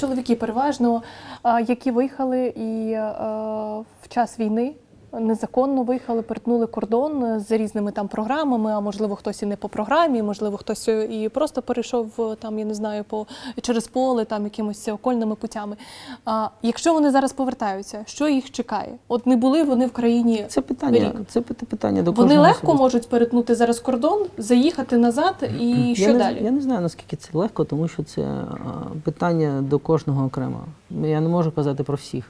Чоловіки переважно, які виїхали і е, в час війни незаконно виїхали, перетнули кордон е, за різними там програмами. А можливо, хтось і не по програмі, можливо, хтось і просто перейшов е, там, я не знаю, по через поле, там якимось окольними путями. А якщо вони зараз повертаються, що їх чекає? От не були вони в країні. Це питання, рік. це пит- питання до Вони легко особисто. можуть перетнути зараз кордон, заїхати назад, і що не, далі? Я не знаю, наскільки це легко, тому що це питання до кожного окремо. Я не можу казати про всіх.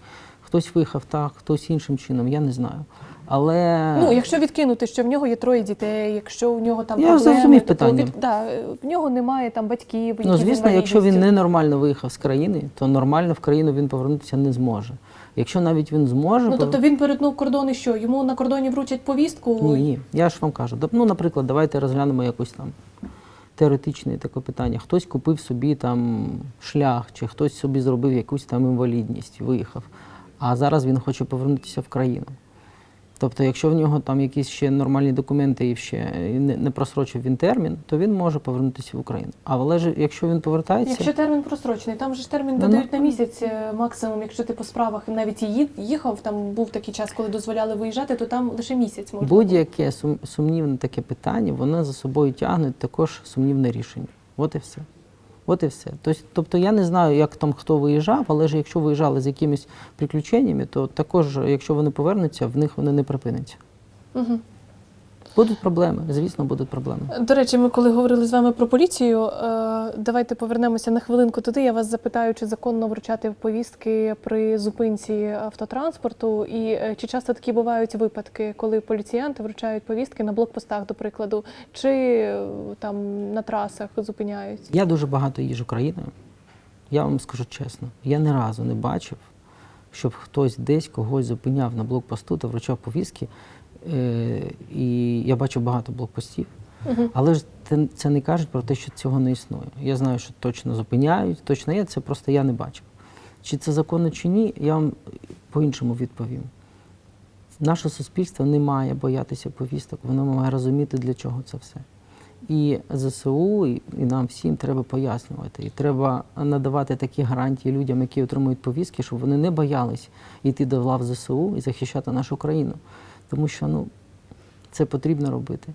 Хтось виїхав так, хтось іншим чином, я не знаю. Але Ну, якщо відкинути, що в нього є троє дітей, якщо у нього там Я проблеми, зрозумів тобто питання. від- да, в нього немає там батьків, ну, звісно, якщо він ненормально виїхав з країни, то нормально в країну він повернутися не зможе. Якщо навіть він зможе, Ну, тобто він перетнув кордон і що? Йому на кордоні вручать повістку? Ні, ні, я ж вам кажу. Ну, наприклад, давайте розглянемо якось там теоретичне таке питання. Хтось купив собі там шлях, чи хтось собі зробив якусь там інвалідність, виїхав. А зараз він хоче повернутися в країну. Тобто, якщо в нього там якісь ще нормальні документи і ще не, не просрочив він термін, то він може повернутися в Україну. Але ж якщо він повертається, Якщо термін просрочений, там же ж термін Ну, видають ну, на місяць е, максимум. Якщо ти по справах навіть і їхав, там був такий час, коли дозволяли виїжджати, то там лише місяць можна. будь-яке сум- сумнівне таке питання, воно за собою тягне також сумнівне рішення. От і все. От і все. Тобто, я не знаю, як там хто виїжджав, але ж якщо виїжджали з якимись приключеннями, то також, якщо вони повернуться, в них вони не припиняться. Мгм. Будуть проблеми, звісно, будуть проблеми. До речі, ми коли говорили з вами про поліцію, е, давайте повернемося на хвилинку туди. Я вас запитаю, чи законно вручати повістки при зупинці автотранспорту, і е, чи часто такі бувають випадки, коли поліціянти вручають повістки на блокпостах, до прикладу, чи е, там на трасах зупиняють. Я дуже багато їжджу країною. Я вам скажу чесно, я ні разу не бачив, щоб хтось десь когось зупиняв на блокпосту та вручав повістки. Е, і я бачу багато блокпостів. Мгм. Але ж це, не кажуть про те, що цього не існує. Я знаю, що точно зупиняють, точно є, це просто я не бачив. Чи це законно чи ні, я вам по-іншому відповім. Наше суспільство не має боятися повісток, воно має розуміти, для чого це все. І ЗСУ, і, і нам всім треба пояснювати. І треба надавати такі гарантії людям, які отримують повістки, щоб вони не боялись йти до лав ЗСУ і захищати нашу країну. Тому що ну, це потрібно робити.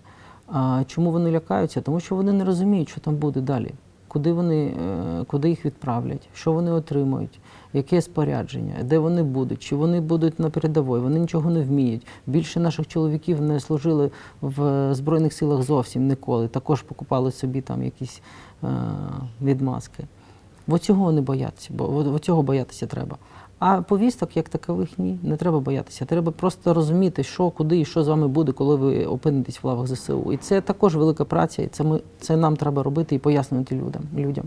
А чому вони лякаються? Тому що вони не розуміють, що там буде далі. Куди вони, е, куди їх відправлять, що вони отримують, яке спорядження, де вони будуть, чи вони будуть на передовій, вони нічого не вміють. Більше наших чоловіків не служили в Збройних силах зовсім ніколи. Також покупали собі там якісь е, відмазки. От цього вони бояться, бо цього боятися треба. А повісток, як такових, ні, не треба боятися. Треба просто розуміти, що, куди і що з вами буде, коли ви опинитесь в лавах ЗСУ. І це також велика праця, і це ми це нам треба робити і пояснювати людям. людям.